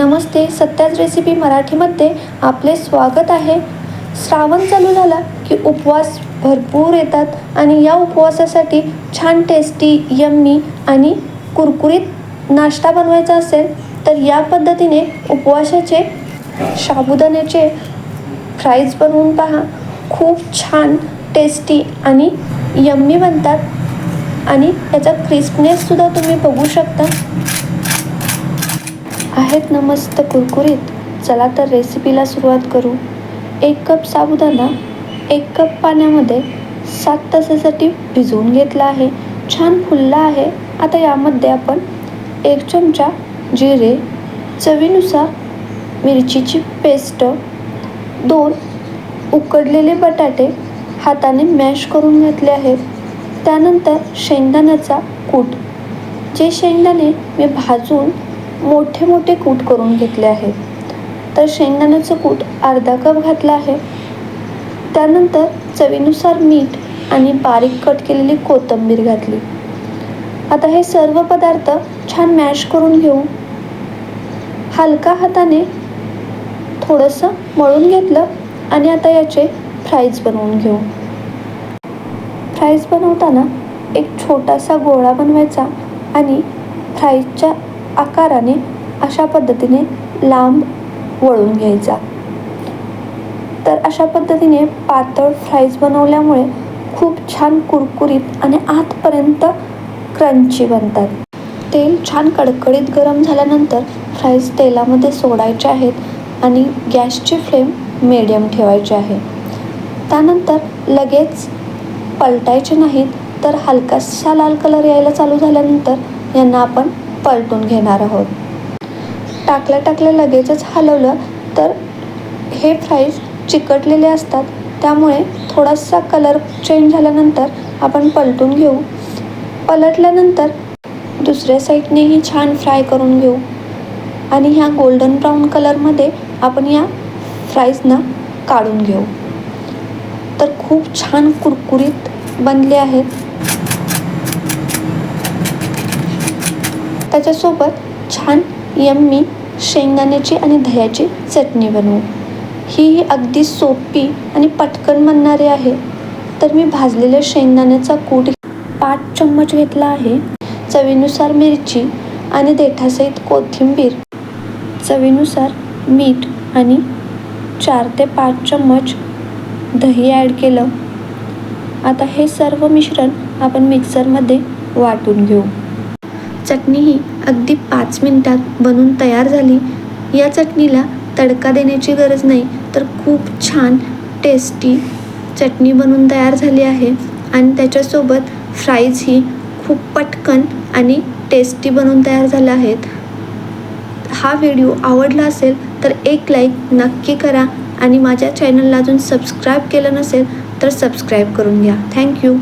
नमस्ते सत्याच recipe मराठीमध्ये आपले स्वागत आहे. श्रावण चालू झाला की उपवास भरपूर येतात आणि या उपवासासाठी छान टेस्टी यम्मी आणि कुरकुरीत नाश्ता बनवायचा असेल तर या पद्धतीने उपवासाचे साबुदाण्याचे फ्राईज बनवून पहा. खूप छान टेस्टी आणि यम्मी बनतात. आणि त्याचा क्रिस्पनेससुद्धा तुम्ही बघू शकता. आहेत ना मस्त कुरकुरीत. चला तर रेसिपीला सुरुवात करू. एक कप साबुदाणा एक कप पाण्यामध्ये सात तासासाठी भिजवून घेतला आहे. छान फुलला आहे. आता यामध्ये आपण एक चमचा जिरे चवीनुसार मिरचीची पेस्ट दोन उकडलेले बटाटे हाताने मॅश करून घेतले आहेत. त्यानंतर शेंगदाण्याचा कूट. जे शेंगदाणे मी भाजून मोठे मोठे कूट करून घेतले आहेत. तर शेंगदाण्याचं कूट अर्धा कप घातला आहे. त्यानंतर चवीनुसार मीठ आणि बारीक कट केलेली कोथिंबीर घातली. आता हे सर्व पदार्थ छान मॅश करून घेऊ. हलका हाताने थोडंसं मळून घेतलं आणि आता याचे फ्राईज बनवून घेऊ. फ्राईज बनवताना एक छोटासा गोळा बनवायचा आणि फ्राईजच्या आकाराने अशा पद्धतीने लांब वळून घ्यायचा. तर अशा पद्धतीने पातळ फ्राईज बनवल्यामुळे खूप छान कुरकुरीत आणि आतपर्यंत क्रंची बनतात. तेल छान कडकडीत गरम झाल्यानंतर फ्राईज तेलामध्ये सोडायचे आहेत आणि गॅसची फ्लेम मिडियम ठेवायची आहे. त्यानंतर लगेच पलटायचे नाहीत तर हलकासा लाल कलर यायला चालू झाल्यानंतर यांना आपण पलटून घेणार आहोत. टाकल्या टाकल्या लगेचच हलवलं तर हे फ्राईज चिकटलेले असतात. त्यामुळे थोडासा कलर चेंज झाल्यानंतर आपण पलटून घेऊ. पलटल्यानंतर दुसऱ्या साईडनेही छान फ्राय करून घेऊ. आणि ह्या गोल्डन ब्राऊन कलरमध्ये आपण या फ्राईजना काढून घेऊ. तर खूप छान कुरकुरीत बनले आहेत. त्याच्यासोबत छान यम्मी शेंगदाण्याची आणि दह्याची चटणी बनवू. ही ही अगदी सोपी आणि पटकन बनणारी आहे. तर मी भाजलेल्या शेंगदाण्याचा कूट पाच चम्मच घेतला आहे. चवीनुसार मिरची आणि देठासहित कोथिंबीर. चवीनुसार मीठ आणि चार ते पाच चम्मच दही ॲड केलं. आता हे सर्व मिश्रण आपण मिक्सरमध्ये वाटून घेऊ. चटणी ही अगदी पाच मिनिटात बनून तयार झाली. या चटणीला तडका देण्याची गरज नाही तर खूप छान टेस्टी चटणी बनून तयार झाली आहे. आणि त्याच्यासोबत फ्राईज ही खूप पटकन आणि टेस्टी बनवून तयार झाल्या आहेत. हा व्हिडिओ आवडला असेल तर एक लाईक नक्की करा. आणि माझ्या चॅनलला अजून सबस्क्राईब केलं नसेल तर सबस्क्राईब करून घ्या. थँक्यू